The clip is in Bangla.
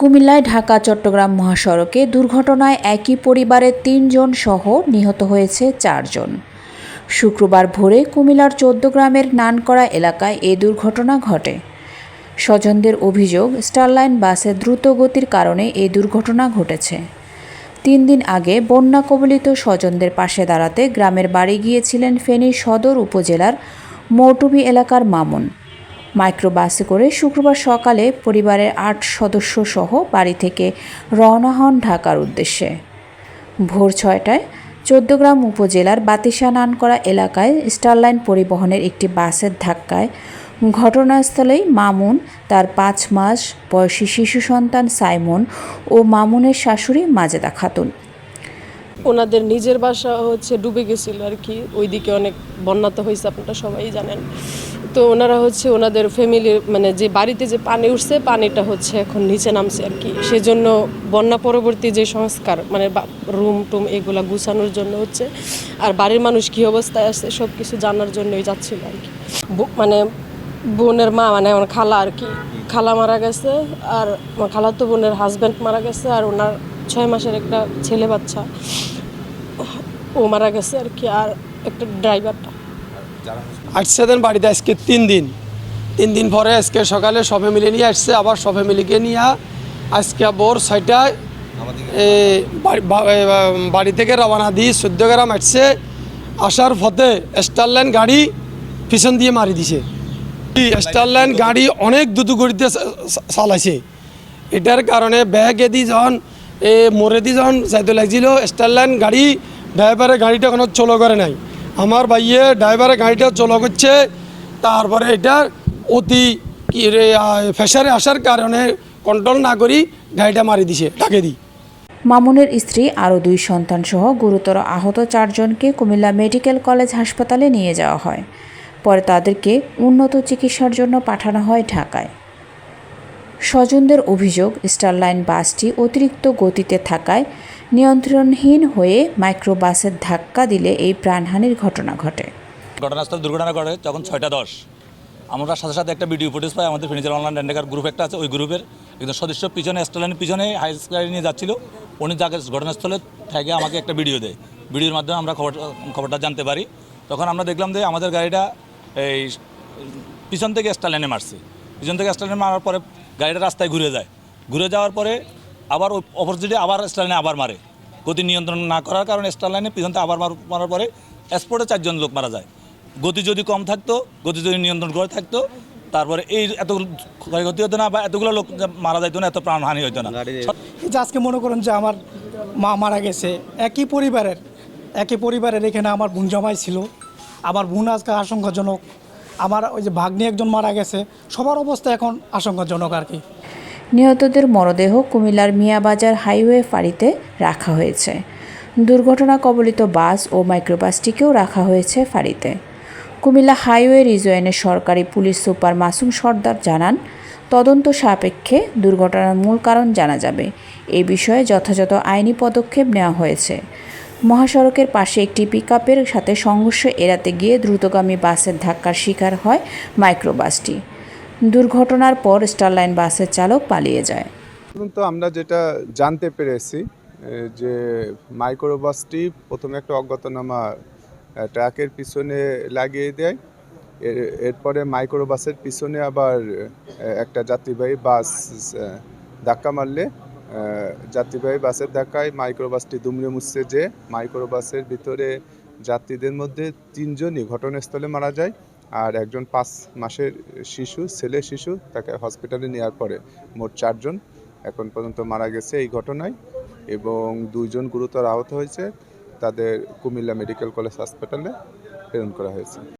কুমিল্লায় ঢাকা, চট্টগ্রাম মহাসড়কে দুর্ঘটনায় একই পরিবারের তিনজন সহ নিহত হয়েছে চারজন। শুক্রবার ভোরে কুমিল্লার চৌদ্দগ্রামের নানকরা এলাকায় এ দুর্ঘটনা ঘটে। স্বজনদের অভিযোগ, স্টারলাইন বাসে দ্রুত গতির কারণে এই দুর্ঘটনা ঘটেছে। তিন দিন আগে বন্যা কবলিত স্বজনদের পাশে দাঁড়াতে গ্রামের বাড়ি গিয়েছিলেন ফেনী সদর উপজেলার মৌটুবি এলাকার মামুন। মাইক্রোবাসে করে শুক্রবার সকালে পরিবারের আট সদস্য সহ বাড়ি থেকে রওনা হন ঢাকার উদ্দেশ্যে। ভোর ছয়টায় চৌদ্দগ্রাম উপজেলার বাতিশা নানকরা এলাকায় স্টারলাইন পরিবহনের একটি বাসের ধাক্কায় ঘটনাস্থলেই মামুন, তার পাঁচ মাস বয়সী শিশু সন্তান সাইমন ও মামুনের শাশুড়ি মাজেদা খাতুন। ওনাদের নিজের বাসা হচ্ছে ডুবে গেছিল আর কি। ওইদিকে অনেক বন্যা তো হয়েছে, আপনারা সবাই জানেন। তো ওনারা হচ্ছে ওনাদের ফ্যামিলির মানে যে বাড়িতে যে পানি উঠছে, পানিটা হচ্ছে এখন নিচে নামছে আর কি। সেজন্য বন্যা পরবর্তী যে সংস্কার মানে রুম টুম এগুলা গুছানোর জন্য হচ্ছে, আর বাড়ির মানুষ কী অবস্থায় আছে সব কিছু জানার জন্যই যাচ্ছিল আর কি। মানে বোনের মা মানে আমার খালা আর কি। খালা মারা গেছে, আর আমার খালাতো বোনের হাজব্যান্ড মারা গেছে, আর ওনার ছয় মাসের একটা ছেলে বাচ্চা, ও মারা গেছে আর কি, আর একটা ড্রাইভারটা আসছে দেন বাড়িতে আজকে তিন দিন। তিন দিন পরে আজকে সকালে সব মিলে নিয়ে আসছে আবার সব ফ্যামিলিকে নিয়ে আজকে ভোর ছয়টায় বাড়ি- থেকে রওনা দিয়ে চোদ্দ গ্রাম আসছে। আসার পথে স্টারলাইন গাড়ি পিছন দিয়ে মারি দিছে। স্টারলাইন গাড়ি অনেক দ্রুত চা- চালাইছে। এটার কারণে ব্যাগ এদি যখন এ মোড়ে দি যখন যাইতে লাগছিল। স্টারলাইন গাড়ি ড্রাইভারের গাড়িটা কোনো চলো করে নাই। আমার ভাইয়ে ড্রাইভারের গাড়িটা চলো করছে, তারপরে এটা অতি ফেসারে আসার কারণে কন্ট্রোল না করি, গাড়িটা মারি দিছে ডাকে দিই। মামুনের স্ত্রী আরও দুই সন্তান সহ গুরুতর আহত চারজনকে কুমিল্লা মেডিকেল কলেজ হাসপাতালে নিয়ে যাওয়া হয়। পরে তাদেরকে উন্নত চিকিৎসার জন্য পাঠানো হয় ঢাকায়। স্বজনদের অভিযোগ, স্টারলাইন বাসটি অতিরিক্ত গতিতে থাকায় নিয়ন্ত্রণহীন হয়ে মাইক্রোবাসের ধাক্কা দিলে এই প্রাণহানির ঘটনা ঘটে। ঘটনাস্থল দুর্ঘটনা ঘটে যখন ছয়টা দশ। আমরা সাথে সাথে একটা ভিডিও ফুটেজ পাই, আমাদের ফিনিচার অনলাইন রেন্ডাকার গ্রুপ একটা আছে, ওই গ্রুপের একজন সদস্য পিছনে স্টেলানের পিছনে হাই গাড়ি নিয়ে যাচ্ছিল। উনি যাকে ঘটনাস্থলে থেকে আমাকে একটা ভিডিও দেয়। ভিডিওর মাধ্যমে আমরা খবর, খবরটা জানতে পারি। তখন আমরা দেখলাম যে আমাদের গাড়িটা এই পিছন থেকে স্টালাইনে মারছে। পিছন থেকে স্টালাইনে মারার পরে গাড়িটা রাস্তায় ঘুরে যায়। ঘুরে যাওয়ার পরে আবার অপোজিটে আবার স্টালাইনে আবার মারে। গতি নিয়ন্ত্রণ না করার কারণে স্টারলাইনে পিছন থেকে আবার মার- মারার পরে স্পটে চারজন লোক মারা যায়। গতি যদি কম থাকতো গতি যদি নিয়ন্ত্রণ করে থাকতো তারপরে এই এত ক্ষয়ক্ষতি হতো না বা এতগুলো লোক মারা যাইতো না এত প্রাণহানি হতো না। এই যে আজকে মনে করুন যে আমার মা মারা গেছে একই পরিবারের একই পরিবারের এখানে আমার বোন জামাই ছিল আমার বোন আজকে আশঙ্কাজনক আমার ওই যে ভাগ্নি একজন মারা গেছে, সবার অবস্থা এখন আশঙ্কাজনক আর কি। নিহতদের মরদেহ কুমিল্লার মিয়াবাজার হাইওয়ে ফাঁড়িতে রাখা হয়েছে। দুর্ঘটনা কবলিত বাস ও মাইক্রোবাসটিকেও রাখা হয়েছে ফাঁড়িতে। কুমিল্লা হাইওয়ে রিজয়েনের সরকারি পুলিশ সুপার মাসুম সর্দার জানান, তদন্ত সাপেক্ষে দুর্ঘটনার মূল কারণ জানা যাবে। এ বিষয়ে যথাযথ আইনি পদক্ষেপ নেওয়া হয়েছে। মহাসড়কের পাশে একটি পিকআপের সাথে সংঘর্ষ এড়াতে গিয়ে দ্রুতগামী বাসের ধাক্কার শিকার হয় মাইক্রোবাসটি। দুর্ঘটনার পর স্টারলাইন বাসের চালক পালিয়ে যায়। তো আমরা যেটা জানতে পেরেছি যে মাইক্রোবাসটি প্রথমে একটা অজ্ঞাতনামা ট্রাকের পিছনে লাগিয়ে দেয়। এর, এরপরে মাইক্রোবাসের পিছনে আবার একটা যাত্রীবাহী বাস ধাক্কা মারলে যাত্রীবাহী বাসের ধাক্কায় মাইক্রোবাসটি দুমড়ে মুছছে যে মাইক্রোবাসের ভিতরে যাত্রীদের মধ্যে তিনজনই ঘটনাস্থলে মারা যায় আর একজন পাঁচ মাসের শিশু, ছেলে শিশু, তাকে হসপিটালে নেওয়ার পরে মোট চারজন এখন পর্যন্ত মারা গেছে এই ঘটনায় এবং দুইজন গুরুতর আহত হয়েছে। তাদের কুমিল্লা মেডিকেল কলেজ হাসপাতালে প্রেরণ করা হয়েছে।